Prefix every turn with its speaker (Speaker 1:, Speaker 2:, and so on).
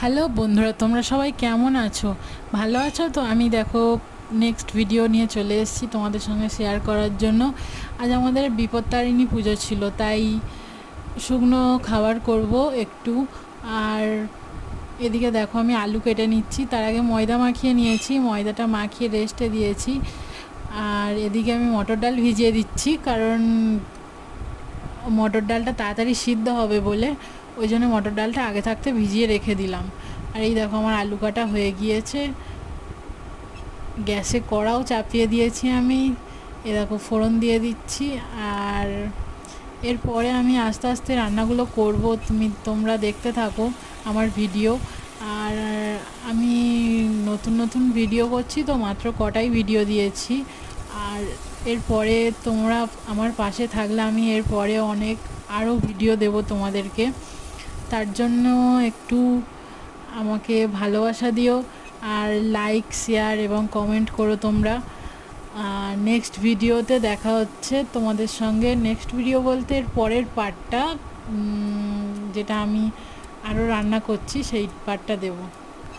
Speaker 1: Hello বন্ধুরা, তোমরা সবাই কেমন আছো? ভালো আছো? তো আমি দেখো নেক্সট ভিডিও নিয়ে চলে এসেছি তোমাদের সঙ্গে শেয়ার করার জন্য। আজ আমাদের বিপত্তারিণী পুজো ছিল, তাই শুকনো খাবার করব একটু। আর এদিকে দেখো, আমি আলু কেটে নিচ্ছি। তার আগে ময়দা মাখিয়ে নিয়েছি, ময়দাটা মাখিয়ে রেস্টে দিয়েছি। আর এদিকে আমি মটর ডাল ভিজিয়ে দিচ্ছি, কারণ মটর ডালটা তাড়াতাড়ি সিদ্ধ হবে বলে ওই জন্য মটর ডালটা আগে থাকতে ভিজিয়ে রেখে দিলাম। আর এই দেখো আমার আলু কাটা হয়ে গিয়েছে। গ্যাসে কড়াও চাপিয়ে দিয়েছি আমি। এ দেখো ফোড়ন দিয়ে দিচ্ছি। আর এরপরে আমি আস্তে আস্তে রান্নাগুলো করব। তুমি তোমরা দেখতে থাকো আমার ভিডিও। আর আমি নতুন নতুন ভিডিও করছি তো মাত্র কটাই ভিডিও দিয়েছি। আর এরপরে তোমরা আমার পাশে থাকলে আমি এরপরে অনেক আরও ভিডিও দেব তোমাদেরকে। তার জন্য একটু আমাকে ভালোবাসা দিও আর লাইক শেয়ার এবং কমেন্ট করো তোমরা। নেক্সট ভিডিওতে দেখা হচ্ছে তোমাদের সঙ্গে। নেক্সট ভিডিও বলতে এর পরের পার্টটা যেটা আমি আরও রান্না করছি, সেই পার্টটা দেবো।